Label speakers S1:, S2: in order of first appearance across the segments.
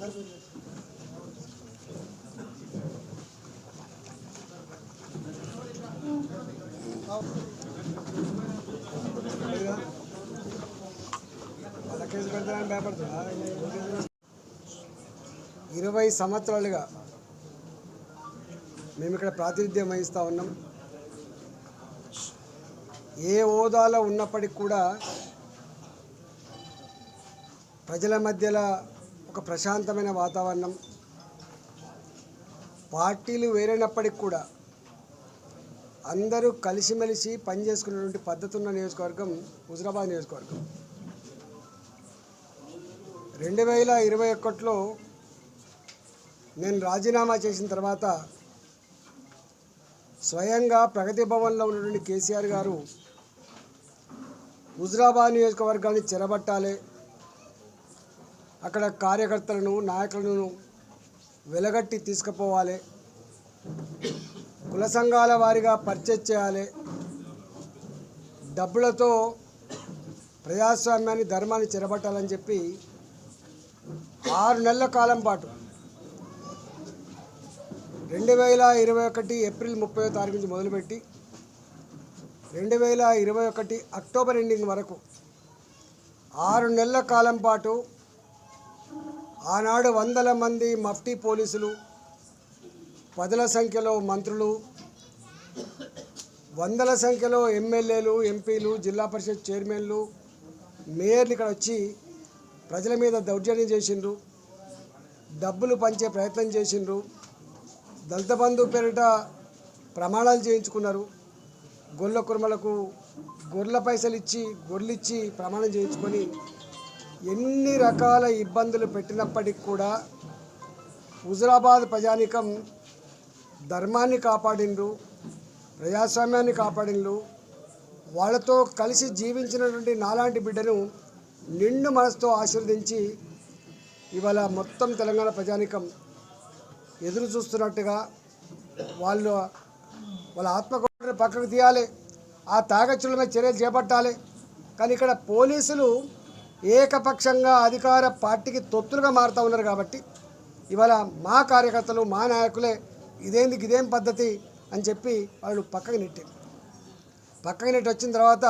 S1: Case ఇరవై సంవత్సరాలుగా మేము ఇక్కడ ప్రాతినిధ్యం వహిస్తూ ఉన్నాం. ఏ హోదాలో ఉన్నప్పటికి కూడా ప్రజల మధ్యలో ఒక ప్రశాంతమైన వాతావరణం. పార్టీలు వేరైనప్పటికి కూడా అందరూ కలిసిమెలిసి పనిచేసుకునేటువంటి పద్ధతి ఉన్న నియోజకవర్గం హుజరాబాద్ నియోజకవర్గం. రెండు వేల ఇరవై ఒకటిలో నేను రాజీనామా చేసిన తర్వాత స్వయంగా ప్రగతి భవన్లో ఉన్నటువంటి కేసీఆర్ గారు హుజరాబాద్ నియోజకవర్గాన్ని చెరబట్టాలి. అక్కడ కార్యకర్తలను నాయకులను వెలగట్టి తీసుకుపోవాలి. కుల సంఘాల వారిగా పర్చేజ్ చేయాలి. డబ్బులతో ప్రజాస్వామ్యాన్ని ధర్మాన్ని చెరబట్టాలని చెప్పి ఆరు నెలల కాలం పాటు రెండు వేల ఇరవై ఒకటి ఏప్రిల్ ముప్పై తారీఖు నుంచి మొదలుపెట్టి రెండు వేల ఇరవై ఒకటి అక్టోబర్ ఎండింగ్ వరకు ఆరు నెలల కాలం పాటు ఆనాడు వందల మంది మఫ్టీ పోలీసులు పదుల సంఖ్యలో మంత్రులు వందల సంఖ్యలో ఎమ్మెల్యేలు ఎంపీలు జిల్లా పరిషత్ చైర్మన్లు మేయర్లు ఇక్కడ వచ్చి ప్రజల మీద దౌర్జన్యం చేసిండ్రు డబ్బులు పంచే ప్రయత్నం చేసిండ్రు దళిత బంధు పేరిట ప్రమాణాలు చేయించుకున్నారు గొర్రెల కుర్మలకు గొర్రెల పైసలు ఇచ్చి గొర్రెలు ఇచ్చి ప్రమాణం చేయించుకొని ఎన్ని రకాల ఇబ్బందులు పెట్టినప్పటికి కూడా హుజరాబాద్ ప్రజానికం ధర్మాన్ని కాపాడిండ్రు ప్రజాస్వామ్యాన్ని కాపాడిండ్రు. వాళ్ళతో కలిసి జీవించినటువంటి నాలాంటి బిడ్డను నిండు మనసుతో ఆశీర్వదించి ఇవాళ మొత్తం తెలంగాణ ప్రజానికం ఎదురు చూస్తున్నట్టుగా వాళ్ళు వాళ్ళ ఆత్మగౌరవ పక్కకు తీయాలి ఆ తాగచ్చుల మీద చర్యలు చేపట్టాలి. కానీ ఇక్కడ పోలీసులు ఏకపక్షంగా అధికార పార్టీకి తొత్తులుగా మారుతూ ఉన్నారు కాబట్టి ఇవాళ మా కార్యకర్తలు మా నాయకులే ఇదేంది ఇదేం పద్ధతి అని చెప్పి వాళ్ళు పక్కకు నెట్టారు. పక్కకు నెట్టి వచ్చిన తర్వాత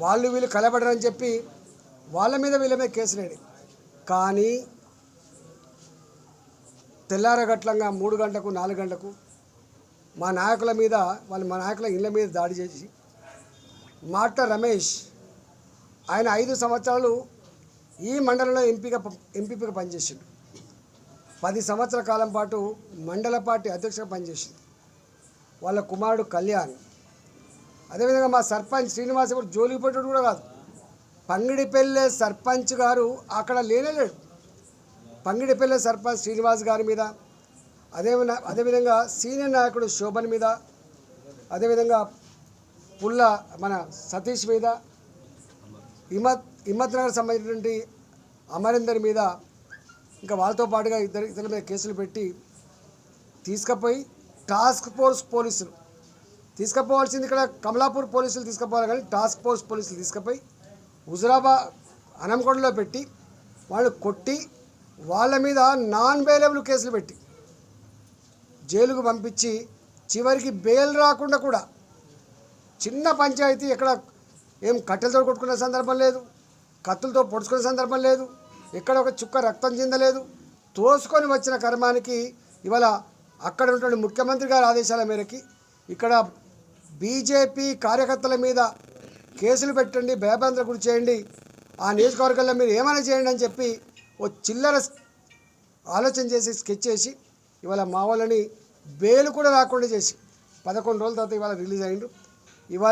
S1: వాళ్ళు వీళ్ళు కలబడరని చెప్పి వాళ్ళ మీద వీళ్ళ మీద కేసులేడి కానీ తెల్లారగట్లంగా మూడు గంటలకు నాలుగు గంటలకు మా నాయకుల మీద వాళ్ళు మా నాయకుల ఇళ్ళ మీద దాడి చేసి మాట రమేష్ ఆయన ఐదు సంవత్సరాలు ఈ మండలంలో ఎంపీగా ప- ఎంపీగా పనిచేసిండు. పది సంవత్సరాల కాలం పాటు మండల పార్టీ అధ్యక్షుగా పనిచేసింది వాళ్ళ కుమారుడు కళ్యాణ్. అదేవిధంగా మా సర్పంచ్ శ్రీనివాస్ కూడా జోలికి పెట్టాడు కూడా కాదు. పంగిడిపల్లె సర్పంచ్ గారు అక్కడ లేనేలేడు పంగిడిపల్లె సర్పంచ్ శ్రీనివాస్ గారి మీద అదే అదేవిధంగా సీనియర్ నాయకుడు శోభన్ మీద అదేవిధంగా పుల్ల మన సతీష్ మీద హిమత్ హిమ్మత్ నగర్ సంబంధించినటువంటి అమరీందర్ మీద ఇంకా వాళ్ళతో పాటుగా ఇద్దరు ఇతరుల మీద కేసులు పెట్టి తీసుకుపోయి టాస్క్ ఫోర్స్ పోలీసులు. తీసుకుపోవాల్సింది ఇక్కడ కమలాపూర్ పోలీసులు తీసుకుపోవాలి కానీ టాస్క్ ఫోర్స్ పోలీసులు తీసుకుపోయి హుజురాబాద్ అనంకొండలో పెట్టి వాళ్ళు కొట్టి వాళ్ళ మీద నాన్ బెయిలబుల్ కేసులు పెట్టి జైలుకు పంపించి చివరికి బెయిల్ రాకుండా కూడా చిన్న పంచాయతీ ఎక్కడ ఏం కట్టెలతో కొట్టుకునే సందర్భం లేదు. కత్తులతో పొడుచుకునే సందర్భం లేదు. ఎక్కడ ఒక చుక్క రక్తం చెందలేదు. తోసుకొని వచ్చిన కర్మానికి ఇవాళ అక్కడ ఉన్నటువంటి ముఖ్యమంత్రి గారి ఆదేశాల మేరకి ఇక్కడ బీజేపీ కార్యకర్తల మీద కేసులు పెట్టండి భయభ్రాంతులకు గురి చేయండి. ఆ నియోజకవర్గంలో మీరు ఏమైనా చేయండి అని చెప్పి ఓ చిల్లర ఆలోచన చేసి స్కెచ్ చేసి ఇవాళ మా వాళ్ళని బెయిల్ కూడా రాకుండా చేసి పదకొండు రోజుల తర్వాత ఇవాళ రిలీజ్ అయ్యిండు ఇవాళ